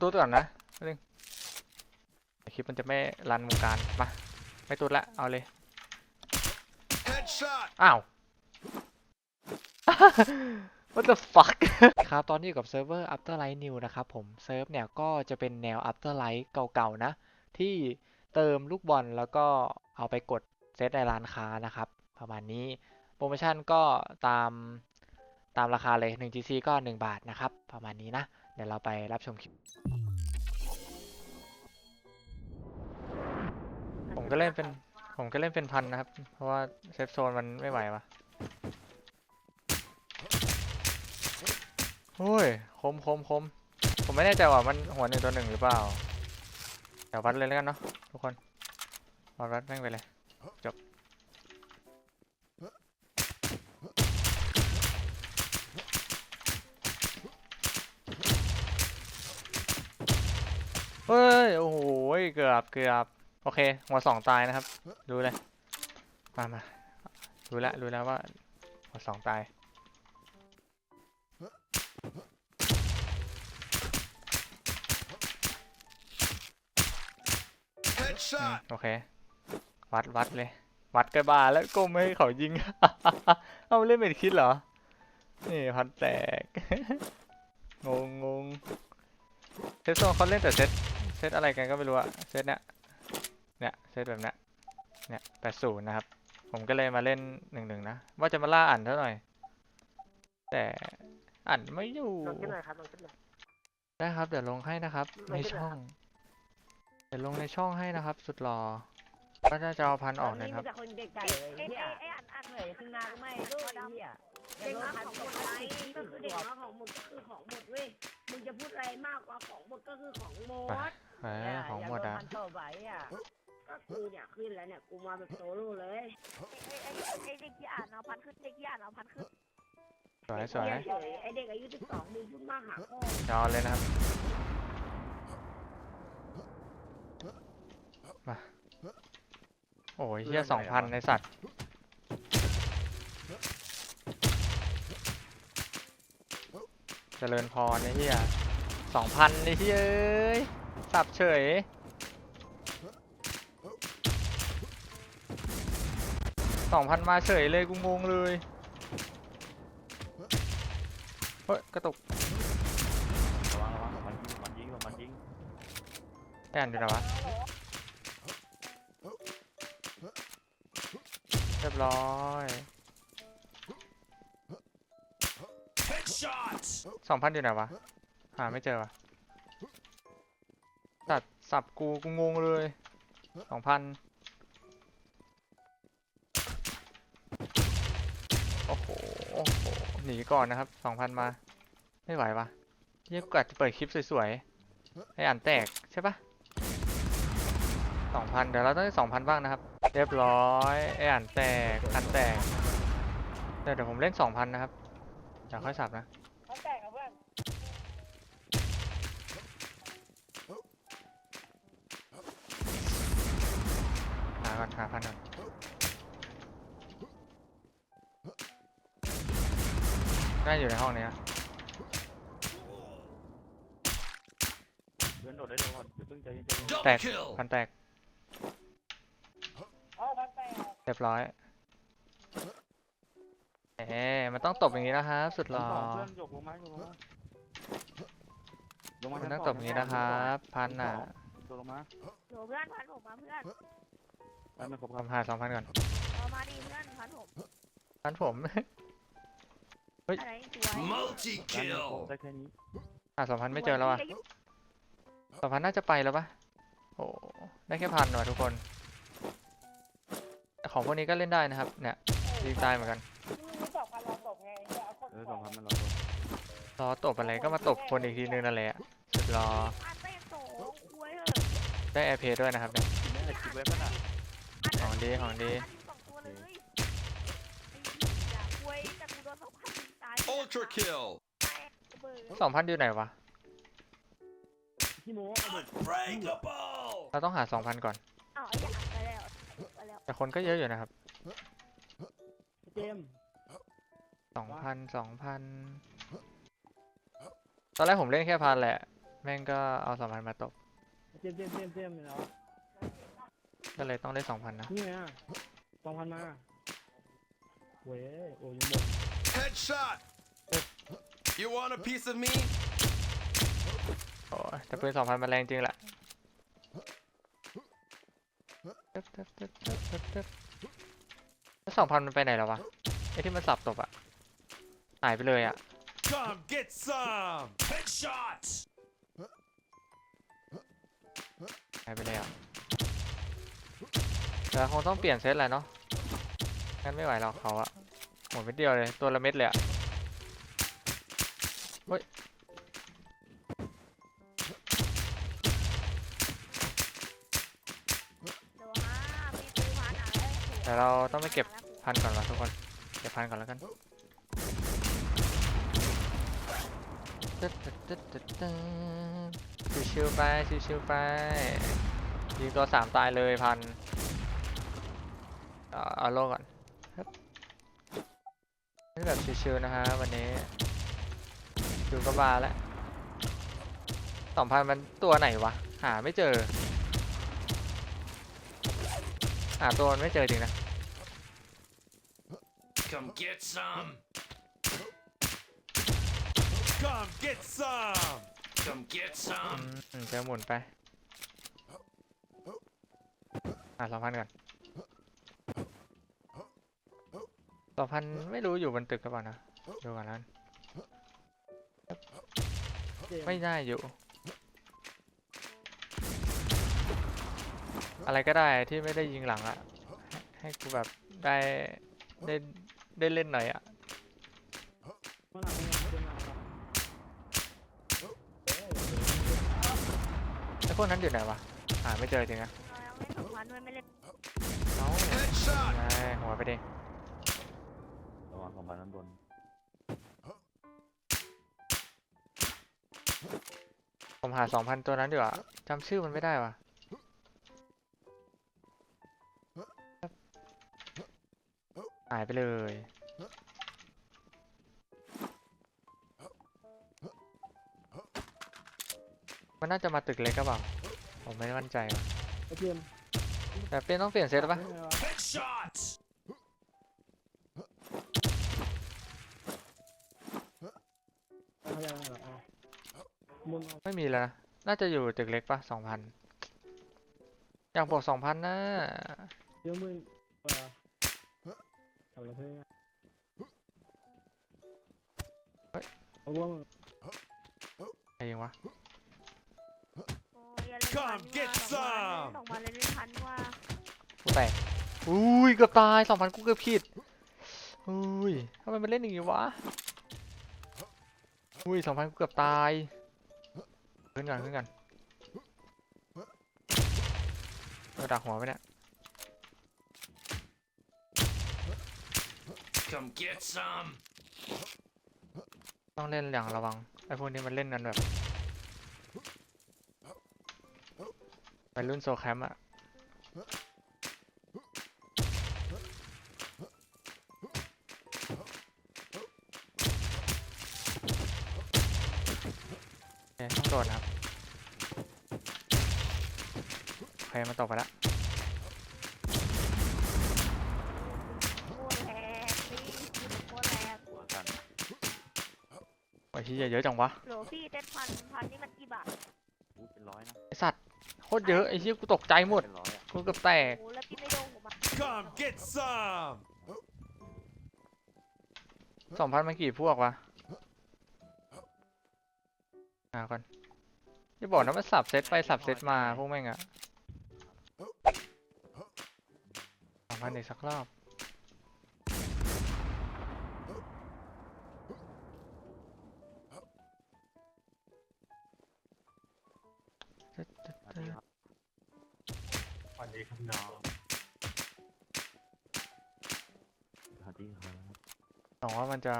ประตูก่อนนะนึงคลิปมันจะไม่รันวงการมาไม่ตุดละเอาเลย Headshot! อ้าว What the fuck ครับตอนนี้อยู่กับเซิร์ฟเวอร์ Afterlight New นะครับผมเซิร์ฟเนี่ยก็จะเป็นแนว Afterlight เก่าๆนะ ที่เติมลูกบอลแล้วก็เอาไปกดเซตในร้านค้านะครับ ประมาณนี้โปรโมชั่นก็ตามตามราคาเลย 1 GC ก็ 1 บาทนะครับ ประมาณนี้นะ เดี๋ยวเราไปรับชมคลิป ก็เล่นเป็น ผมก็เล่นเป็นพันนะครับ เพราะว่าเซฟโซนมันไม่ไหววะโอ้ย คมคมคมผมไม่แน่ใจว่ามันหัวหนึ่งตัวหนึ่งหรือเปล่า เดี๋ยววัดเลยแล้วกันเนาะทุกคนวัดวัดแม่งไปเลย จบ เฮ้ย โอ้โห เกือบเกือบ โอเค หัวสองตายนะครับ รู้เลย มามารู้แล้วรู้แล้วว่า หัวสองตาย อืม Headshot! โอเค วัดวัดเลย วัดกระบาแล้วก้มไม่ให้เขายิง เอาเล่นเป็นคิดเหรอ นี่พันแตก งงงงเซตโซนเขาเล่นแต่เซตเซตอะไรกันก็ไม่รู้อะเซตเนี้ย เนี่ยเซตแบบเนี้ยเนี่ยแปดศูนย์นะครับ ผมก็เลยมาเล่นหนึ่งหนึ่งนะ ว่าจะมาล่าอ่านเท่าหน่อย แต่อ่านไม่อยู่ลงขึ้นหน่อยครับลงขึ้นหน่อยได้ครับ เดี๋ยวลงให้นะครับลในงที่ไหนช่องครับเดี๋ยวลงในช่องให้นะครับ สุดรอก็น่าจะเอาพันออกนะคนี่รับมีแต่คนไกลๆเลยไอ้เฮียไอ้อันอันเหนื่อยขึ้นมาก็ไม่รู้ไอ้เฮียเด็กน้อยของหมดไรก็คือเด็กน้อยของหมดก็คือของหมดเว้ยมึงจะพูดอะไรมากกว่าของหมดก็คือของหมไปดเออของหมดอะพันโตไปอะ ก็กูเนี่ยขึ้นแล้วเนี่ยกูมาแบบโซโล่เลยไอ้ไอ้ไอ้เด็กที่อ่านเอาพันขึ้นเด็กที่อ่านเอาพันขึ้นสวยสวยเฉยไอ้เด็กอายุสิบสองมึงพูดมากหาพ่อจอนเลยนะครับมาโอ้ยเฮียสองพันในสัตว์เจริญพรไอ้เฮียสองพันไอ้เฮียเอ้ยสับเฉย สองพันมาเฉยเลยกูงงเลย เฮ้ย กระตุกระวังระวังของมันยิงของมันยิงของมันยิงแอนอยู่ไหนวะเรียบร้อย Headshot! สองพันอยู่ไหนวะ หาไม่เจอวะตัดสับกูกูงงเลยสองพัน หหนีก่อนนะครับสองพันมา ไม่ไหววะเยี่ยกูอาจจะเปิดคลิปสวยๆให้อ่านแตกใช่ปะสองพันเดี๋ยวเราต้องได้สองพันบ้างนะครับ เรียบร้อยไออ่านแตกอันแตกเดี๋ยวเดี๋ยวผมเล่นสองพันนะครับเดี๋ยวค่อยสับนะเขาแตกกับเพื่อนหาก่อนหาพันก่อน น่าอยู่ในห้องนี้นะเดินโดดได้เลยก่อนอย่าเพิ่งใจเย็นใจเย็น Double แตก kill! พันแตกเอาพันแตกเรียบร้อยเอ๊มันต้องตบอย่างนี้นะครับ สุดหชั้ล่อนสองเพื่อนยกลงมาโยกลงมาลงมามันชั้ต้องสตบอย่างนี้นะครับ พันอะโดดลงมาโหเพื่อนพันผมมาเพื่อนไปไม่ครบผครับมหาสองพันก่อน เอามาดิเพื่อนพันผมพันผม อะไรสวย Multi ได้ไม่ครบ kill! ได้แค่นี้หาสองพันไม่เจอแล้ววะสองพันน่าจะไปแล้วปะโอ้ได้แค่พันว่ะทุกคนแต่ของพวกนี้ก็เล่นได้นะครับ เนี่ยยิงตายเหมือนกันมึงสองพันเราตกไงเดี๋ยวเอาคนเออสองพันมันเรารอตบอะไรก็มาตบคนอีกทีนึงนั่นแหละสุดรออันเต้นโตคุยเถอะได้แอร์เพย์ด้วยนะครับเนี่ยไม่ได้คิดไว้ป่ะน่ะของดีของดีอันสองตัวเลยไอ้เหี้ยคุยแต่กูโดนสองพันตาย Ultra kill! เบิร์สองพันอยู่ไหนวะขี้โม้เอาเด็ก Unbreakable! เราต้องหาสองพันก่อน อ้าวไอ้ยักษ์ไปแล้วไปแล้วแต่คนก็เยอะอยู่นะครับเจมส์สองพันสองพันตอนแรกผมเล่นแค่พันแหละ แม่งก็เอาสองพันมาตบเจมส์เจมส์เจมส์เจมส์เนาะก็เลยต้องได้สองพันนะ นี่ไงสองพันมาเว้ยโอ้ยงหมด Headshot. You want a piece of me? โอ้ยแต่ปืนสองพันมันแรงจริงแหละตึ๊บตึ๊บตึ๊บตึ๊บตึ๊บตึ๊บแล้วสองพันมันไปไหนแล้ววะไอ้ที่มันสับตบอะหายไปเลยอะ Come get some. Headshot. หายไปเลยอะแต่คงต้องเปลี่ยนเซตแหละเนาะงั้นไม่ไหวหรอกเขาอะหมดเม็ดเดียวเลยตัวละเม็ดเลยอะ เดี๋ยวฮะมีปืนพันอะไรแต่เราต้องไปเก็บ พันก่อนวะทุกคน เก็บพันก่อนแล้วกันตึ๊ดตึ๊ดตึ๊ดตึ๊ดตึ๊ดชิวๆไปชิวๆไปยิงตัวสามตายเลยพันเอาเอาโลก่อนครับนี่แบบชิวๆนะฮะวันนี้ ดูก็บาแล้วสองพันมันตัวไหนวะ หาไม่เจอ หาตัวมันไม่เจอจริงนะ Come get some. Come get some. Come get อื some. มอืมเจอหมุนไป อะสองพันก่อนสองพันไม่รู้อยู่บนตึกหรือเปล่านะดูก่อนแล้วกัน เจมส์ไม่ได้อยู่ อะไรก็ได้ที่ไม่ได้ยิงหลังอะให้ให้กูแบบได้ได้ได้เล่นหน่อยอะมาหนักมาหนักเจมส์หนักมาไอ้พวกนั้นอยู่ไหนวะหาไม่เจอจริงนะเรายังไม่สองพันด้วยไม่เล่นเอ้า Headshot. ไงหัวไปดิระวังของพันนั้นบน ผมหาสองพันตัวนั้นดีกว่าจำชื่อมันไม่ได้ว่ะหายไปเลยมันน่าจะมาตึกเล็กก็เปล่า ผมไม่มั่นใจว่ะไอ้เจมส์แต่เป็นต้องเปลี่ยนเซตปะ นี่ไงวะ Headshot. เอาอย่างไรเหรอเอามุนเอาไม่มีแล้วนะน่าจะอยู่ตึกเล็กปะสองพันอยากบอกสองพันนะเดี๋ยวมึงเออเอาละเพื่อนเอาว่ามึงใครยิงวะ โอ้ยอย่าเล่นพัน Come get ดีกว่า some สองพันเลยเล่นพันดีกว่ากูแตกอุ้ยเกือบตายสองพันกูเกือบผิดอุ้ยทำไมมันเล่นอย่างงี้วะ อุ้ยสองพันกูเกือบตาย ขึ้นก่อนขึ้นก่อนเราดักหัวไปเนี่ย Come get some. ต้องเล่นอย่างระวังไอ้พวกนี้มันเล่นกันแบบไปรุ่นโซแคมป์อะ ต้องโดดนะครับโอเคมาตกไปละโคตรแรงพี่โคตรแรงหัวกันโอ้ยที่เยอะจังวะโหลพี่เจ็ดพันพันนี่มันกี่บาทอู้เป็นร้อยนะไอสัตว์โคตรเยอะไอ้เหี้ยกูตกใจหมดเป็นร้อยอะกูเกือบแตกโอ้แล้วพี่ไม่โดนผมอะ Come get some. สองพันมันกี่พวกวะ หาก่อนอย่าบอกนะมันสับเซตไปสับเซตมาพวกแม่งอะสองพันอีกสักรอบตึ๊ดตึ๊ดอันตึ๊นี้ดครับสวัสดีครับน้องสวัสดีครับหวังว่ามันจะ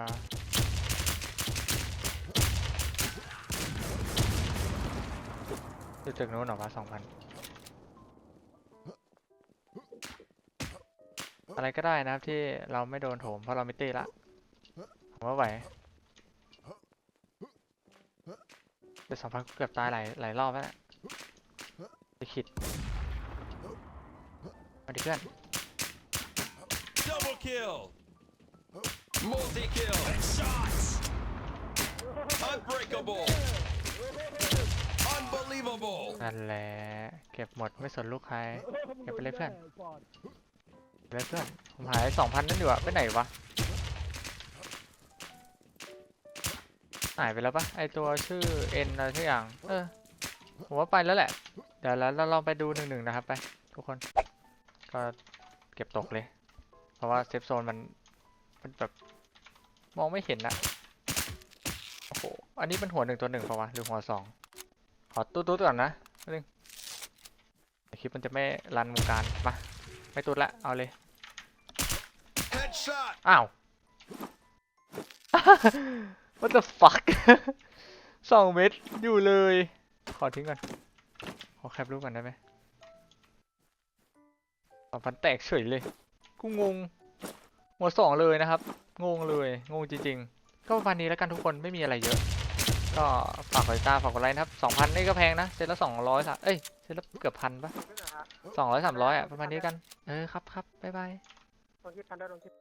อยู่ตึกนู้นเหรอวะสองพันอะไรก็ได้นะครับที่เราไม่โดนโถมเพราะเราไม่ตีละผมว่าไหวแต่สองพันเกือบตายหลายหลายรอบแล้วนะไปขิดมาดิเพื่อน Double kill. Multi kill. Shots. Unbreakable. Unbelievable. นั่นแหละเก็บหมดไม่สนลูกใคร เก็บไปเลยเพื่อนไปเลยเพื่อนผมหายสองพันนั่นอยู่อะไปไหนวะหายไปแล้วปะไอตัวชื่อเอ็นอะไรทุกอย่าง เออผมว่าไปแล้วแหละ เดี๋ยวแล้วเราลองไปดูหนึ่งหนึ่งนะครับไป ทุกคน ก็เก็บตกเลย เพราะว่าเซฟโซนมันมันแบบมองไม่เห็นอะโอ้โหอันนี้เป็นหัวหนึ่งตัวหนึ่งปะวะหรือหัวสองขอ ตู้ตู้ก่อนนะนึงคลิปมันจะไม่รันวงการมาไม่ตูดละ เอาเลย Headshot. อ้าว What the fuck สองเม็ดอยู่เลย ขอทิ้งก่อน ขอแคปรูปก่อนได้ไหมสองพันแตกเฉยเลย กูงงหัวสองเลยนะครับ งงเลย งงจริงๆ ก็ประมาณนี้แล้วกันทุกคนไม่มีอะไรเยอะ ก็ฝากกดติดตามฝากกดไลค์นะครับสองพันนี่ก็แพงนะ เซตละสองร้อยสามเอ้ย เซตละเกือบพันปะสองร้อยสามร้อยอะ ประมาณนี้กัน เออ ครับครับบ๊ายบาย ลองคิดกันได้ลองคิด